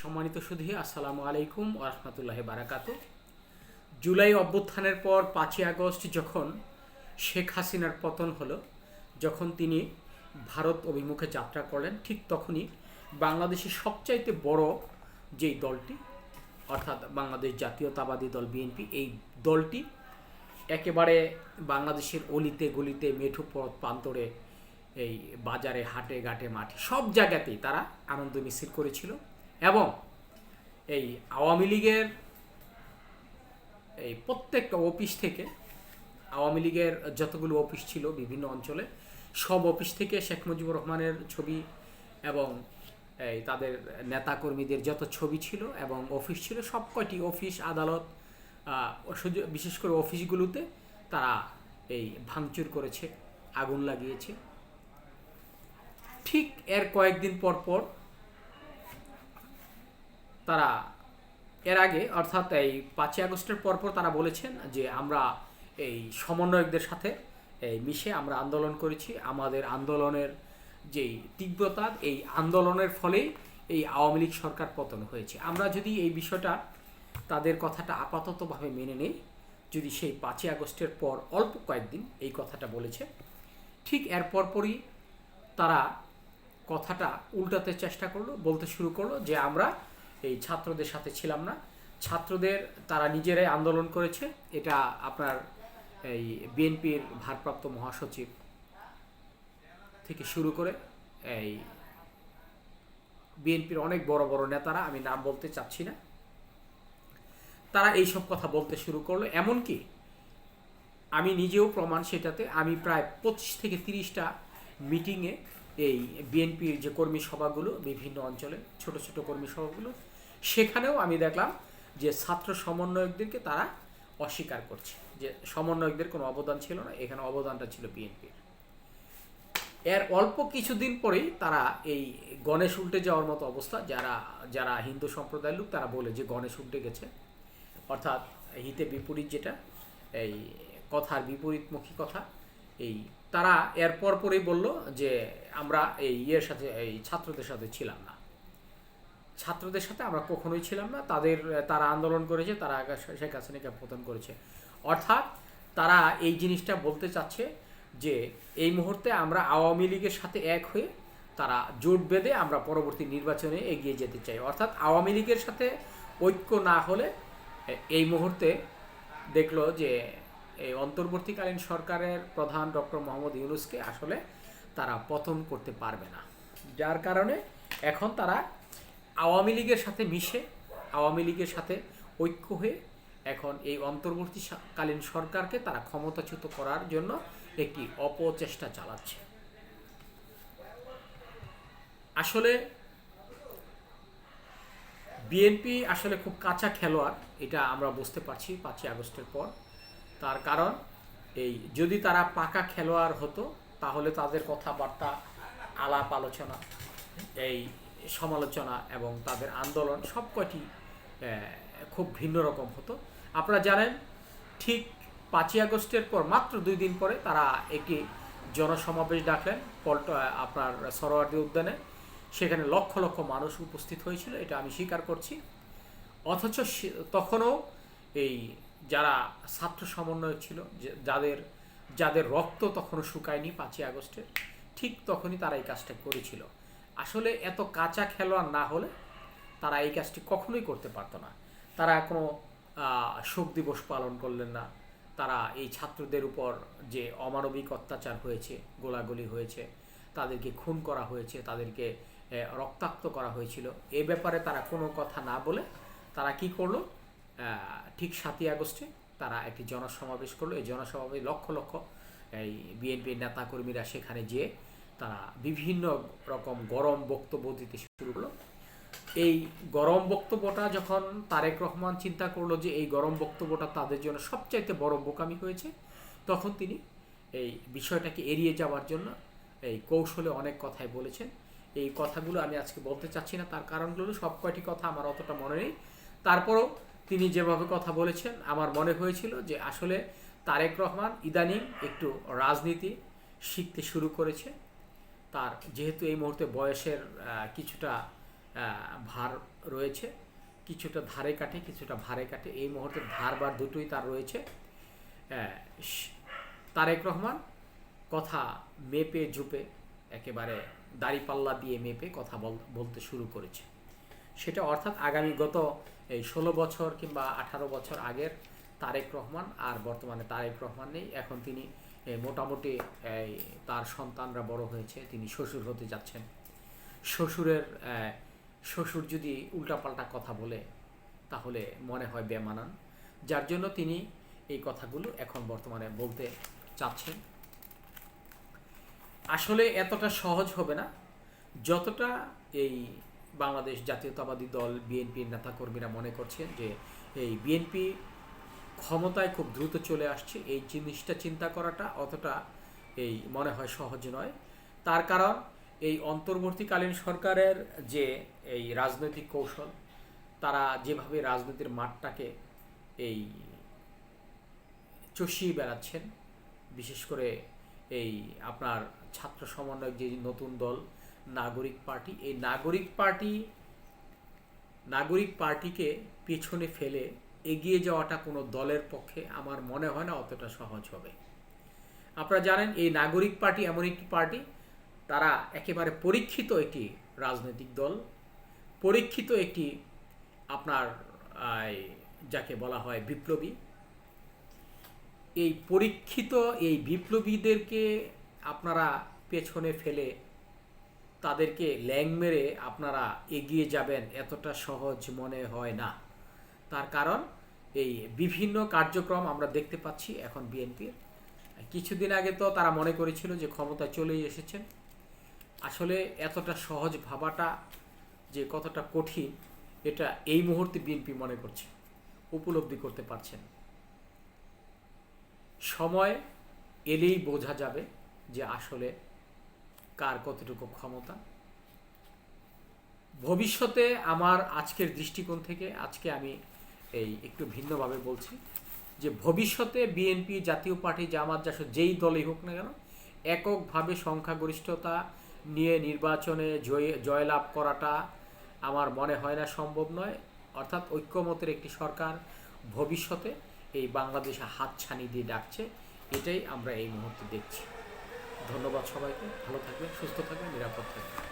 সম্মানিত সুধী, আসসালামু আলাইকুম ওরহমতুল্লাহ বারাকাত জুলাই অভ্যুত্থানের পর পাঁচই আগস্ট যখন শেখ হাসিনার পতন হলো, যখন তিনি ভারত অভিমুখে যাত্রা করলেন, ঠিক তখনই বাংলাদেশের সবচাইতে বড় যেই দলটি, অর্থাৎ বাংলাদেশ জাতীয়তাবাদী দল বিএনপি, এই দলটি একেবারে বাংলাদেশের অলিতে গলিতে মেঠু পথ প্রান্তরে এই বাজারে, হাটে, ঘাটে, মাঠে সব জায়গাতেই তারা আনন্দ মিছিল করেছিল। এবং এই আওয়ামী লীগের এই প্রত্যেকটা অফিস থেকে, আওয়ামী লীগের যতগুলো অফিস ছিল বিভিন্ন অঞ্চলে, সব অফিস থেকে শেখ মুজিবুর রহমানের ছবি এবং এই তাদের নেতাকর্মীদের যত ছবি ছিল এবং অফিস ছিল, সব কয়টি অফিস, আদালত বিশেষ করে অফিসগুলোতে তারা এই ভাঙচুর করেছে, আগুন লাগিয়েছে। ঠিক এর কয়েকদিন পর পর তারা এর আগে, অর্থাৎ এই পাঁচই আগস্টের পরপর তারা বলেছেন যে আমরা এই সমন্বয়কদের সাথে এই মিশে আমরা আন্দোলন করেছি। আমাদের আন্দোলনের যেই তীব্রতা, এই আন্দোলনের ফলেই এই আওয়ামী লীগ সরকার পতন হয়েছে। আমরা যদি এই বিষয়টা তাদের কথাটা আপাততভাবে মেনে নেই, যদি সেই পাঁচই আগস্টের পর অল্প কয়েকদিন এই কথাটা বলেছে, ঠিক এর পরপরই তারা কথাটা উল্টাতে চেষ্টা করল, বলতে শুরু করল যে আমরা এই ছাত্রদের সাথে ছিলাম না। ছাত্রদের তারা নিজেরাই আন্দোলন করেছে। এটা আপনার এই বিএনপির ভারপ্রাপ্ত মহাসচিব থেকে শুরু করে এই বিএনপির অনেক বড় বড় নেতারা, আমি নাম বলতে চাচ্ছি না। তারা এইসব কথা বলতে শুরু করল। এমনকি আমি নিজেও প্রমাণ সেটাতে, আমি প্রায় পঁচিশ থেকে তিরিশটা মিটিংয়ে এই বিএনপির যে কর্মী সভাগুলো, বিভিন্ন অঞ্চলে ছোট ছোট কর্মী সভাগুলো সেখানেও আমি দেখলাম যে ছাত্র সমন্বয়কদেরকে তারা অস্বীকার করছে, যে সমন্বয়কদের কোনো অবদান ছিল না, এখানে অবদানটা ছিল বিএনপির। এর অল্প কিছুদিন পরেই তারা এই গণেশ উল্টে যাওয়ার মতো অবস্থা, যারা যারা হিন্দু সম্প্রদায়ের লোক, তারা বলে যে গণেশ উল্টে গেছে। অর্থাৎ হিতে বিপরীত যেটা, এই কথার বিপরীতমুখী কথা, এই তারা এর পর পরেই বলল যে আমরা এই ইয়ের সাথে, এই ছাত্রদের সাথে ছিলাম না। ছাত্রদের সাথে আমরা কখনোই ছিলাম না। তাদের, তারা আন্দোলন করেছে, তারা শেখ হাসিনাকে পতন করেছে। অর্থাৎ তারা এই জিনিসটা বলতে চাচ্ছে যে, এই মুহূর্তে আমরা আওয়ামী লীগের সাথে এক হয়ে তারা জোট বেঁধে আমরা পরবর্তী নির্বাচনে এগিয়ে যেতে চাই। অর্থাৎ আওয়ামী লীগের সাথে ঐক্য না হলে এই মুহূর্তে দেখল যে এই অন্তর্বর্তীকালীন সরকারের প্রধান ডক্টর মোহাম্মদ ইউনুসকে আসলে তারা পতন করতে পারবে না। যার কারণে এখন তারা আওয়ামী লীগের সাথে মিশে, আওয়ামী লীগের সাথে ঐক্য হয়ে এখন এই অন্তর্বর্তীকালীন সরকারকে তারা ক্ষমতাচ্যুত করার জন্য একটি অপচেষ্টা চালাচ্ছে। আসলে বিএনপি আসলে খুব কাঁচা খেলোয়াড়, এটা আমরা বুঝতে পারছি পাঁচই আগস্টের পর। তার কারণ এই যদি তারা পাকা খেলোয়াড় হতো, তাহলে তাদের কথাবার্তা, আলাপ আলোচনা, এই সমালোচনা এবং তাদের আন্দোলন সব কয়টি খুব ভিন্ন রকম হতো। আপনারা জানেন, ঠিক পাঁচই আগস্টের পর, মাত্র দুই দিন পরে তারা একটি জনসমাবেশ ডাকলেন পল্ট আপনার সরোয়ার্দী উদ্যানে। সেখানে লক্ষ লক্ষ মানুষ উপস্থিত হয়েছিল, এটা আমি স্বীকার করছি। অথচ তখনও এই যারা ছাত্র সমন্বয় ছিল যাদের যাদের রক্ত তখনও শুকায়নি পাঁচই আগস্টের ঠিক তখনই তারা এই কাজটা করেছিল। আসলে এত কাঁচা খেলোয়াড় না হলে তারা এই কাজটি কখনোই করতে পারতো না। তারা কোনো শোক দিবস পালন করলেন না। তারা এই ছাত্রদের উপর যে অমানবিক অত্যাচার হয়েছে, গোলাগুলি হয়েছে, তাদেরকে খুন করা হয়েছে, তাদেরকে রক্তাক্ত করা হয়েছিল, এ ব্যাপারে তারা কোনো কথা না বলে তারা কি করল? ঠিক সাতই আগস্টে তারা একটি জনসমাবেশ করল। এই জনসমাবেশ লক্ষ লক্ষ, এই বিএনপির নেতাকর্মীরা সেখানে যেয়ে তারা বিভিন্ন রকম গরম বক্তব্য দিতে শুরু করল। এই গরম বক্তব্যটা যখন তারেক রহমান চিন্তা করল যে এই গরম বক্তব্যটা তাদের জন্য সবচাইতে বড় বোকামি হয়েছে, তখন তিনি এই বিষয়টাকে এড়িয়ে যাওয়ার জন্য এই কৌশলে অনেক কথাই বলেছেন। এই কথাগুলো আমি আজকে বলতে চাচ্ছি না, তার কারণগুলো সব কয়টি কথা আমার অতটা মনে নেই। তারপরও তিনি যেভাবে কথা বলেছেন, আমার মনে হয়েছিল যে আসলে তারেক রহমান ইদানিং একটু রাজনীতি শিখতে শুরু করেছে। তার যেহেতু এই মুহূর্তে বয়সের কিছুটা ভার রয়েছে, কিছুটা ধারে কাটে কিছুটা ভারে কাটে এই মুহূর্তে ধার বার দুটোই তার রয়েছে। তারেক রহমান কথা মেপে জুপে একেবারে দাড়িপাল্লা দিয়ে মেপে কথা বল- বলতে শুরু করেছে। সেটা অর্থাৎ আগামী গত এই ষোলো বছর কিংবা আঠারো বছর আগের তারেক রহমান আর বর্তমানে তারেক রহমান নেই। এখন তিনি মোটামুটি তার সন্তানরা বড় হয়েছে, তিনি শ্বশুর হতে যাচ্ছেন। শ্বশুরের শ্বশুর যদি উল্টাপাল্টা কথা বলে, তাহলে মনে হয় বেমানান। যার জন্য তিনি এই কথাগুলো এখন বর্তমানে বলতে চাচ্ছেন। আসলে এতটা সহজ হবে না। যতটা এই বাংলাদেশ জাতীয়তাবাদী দল, বিএনপির নেতাকর্মীরা মনে করছেন যে, এই বিএনপি ক্ষমতায় খুব দ্রুত চলে আসছে। এই জিনিসটা চিন্তা করাটা অতটা এই মনে হয় সহজ নয়। তার কারণ, এই অন্তর্বর্তীকালীন সরকারের যে এই রাজনৈতিক কৌশল, তারা যেভাবে রাজনীতির মাঠটাকে এই চষিয়ে বেড়াচ্ছেন, বিশেষ করে এই আপনার ছাত্র সমন্বয়ক যে নতুন দল, নাগরিক পার্টি, এই নাগরিক পার্টি, নাগরিক পার্টিকে পেছনে ফেলে এগিয়ে যাওয়াটা কোনো দলের পক্ষে আমার মনে হয় না অতটা সহজ হবে। আপনারা জানেন, এই নাগরিক পার্টি এমন একটি পার্টি, তারা একেবারে পরীক্ষিত একটি রাজনৈতিক দল, পরীক্ষিত একটি আপনার যাকে বলা হয় বিপ্লবী। এই পরীক্ষিত, এই বিপ্লবীদেরকে আপনারা পেছনে ফেলে তাদেরকে ল্যাং মেরে আপনারা এগিয়ে যাবেন এতটা সহজ মনে হয় না। তার কারণ এই বিভিন্ন কার্যক্রম আমরা দেখতে পাচ্ছি এখন বিএনপির কিছুদিন আগে তো তারা মনে করেছিল যে ক্ষমতা চলেই এসেছেন। আসলে এতটা সহজ ভাবাটা যে কতটা কঠিন, এটা এই মুহূর্তে বিএনপি মনে করছে, উপলব্ধি করতে পারছেন সময় এলেই বোঝা যাবে যে আসলে কার কতটুকু ক্ষমতা। ভবিষ্যতে আমার আজকের দৃষ্টিকোণ থেকে, আজকে আমি এই একটু ভিন্নভাবে বলছি যে ভবিষ্যতে বিএনপি জাতীয় পার্টি জামাত জাসদ যেই দলই হোক না কেন, এককভাবে সংখ্যাগরিষ্ঠতা নিয়ে নির্বাচনে জয়, জয়লাভ করাটা আমার মনে হয় না সম্ভব নয়। অর্থাৎ ঐক্যমতের একটি সরকার ভবিষ্যতে এই বাংলাদেশে হাতছানি দিয়ে ডাকছে, এটাই আমরা এই মুহূর্তে দেখছি। ধন্যবাদ সবাইকে, ভালো থাকবেন, সুস্থ থাকবেন, নিরাপদ থাকবেন।